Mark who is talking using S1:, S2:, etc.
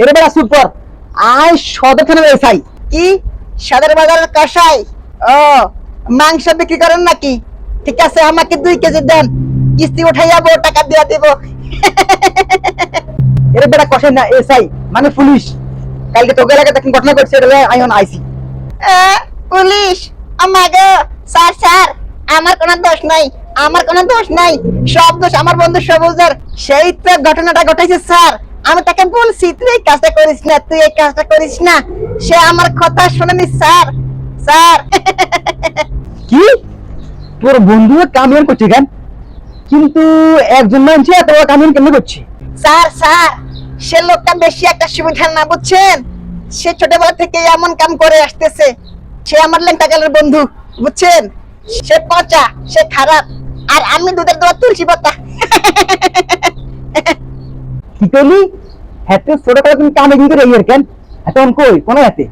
S1: এর
S2: কি? সদর কষাই ও, মাংস বিক্রি করেন নাকি? ঠিক আছে, আমাকে দুই কেজি দেন। কিস্তি টাকা দিয়া দিব।
S1: এর বেড়া কষে না এসআই মানে পুলিশ। কালকে তোকে দেখুন, ঘটনা ঘটছে এটা আইন আইসি।
S2: পুলিশ, আমাগো, স্যার স্যার, আমার কোনো দোষ নাই, আমার কোনো দোষ নাই। সব দোষ আমার বন্ধু সবুজের। সেই তো ঘটনাটা ঘটেছে স্যার। আমি তাকে বলছি তুই এই কাজটা করিস না তুই এই কাজটা করিস না। সে আমার কথা শোনেনি স্যার স্যার।
S1: কি? তোর বন্ধু কামিয়ান করছে কেন? কিন্তু একজন মানুষ এত বড় কামিয়ান কেন করছে?
S2: স্যার স্যার সে লোকটা বেশি একটা সুবিধা না বুঝছেন? সে ছোটবেলা থেকে এমন কাম করে আসতেছে। সে আমার লেংটাকালের বন্ধু বুঝছেন? সে পচা সে খারাপ আর আমি দুধের দোয়া তুলসী পাতা।
S1: কি করলি হাতে ছোট করে তুমি কামে কিন্তু রেগে কেন? এখন কই? কোন হাতে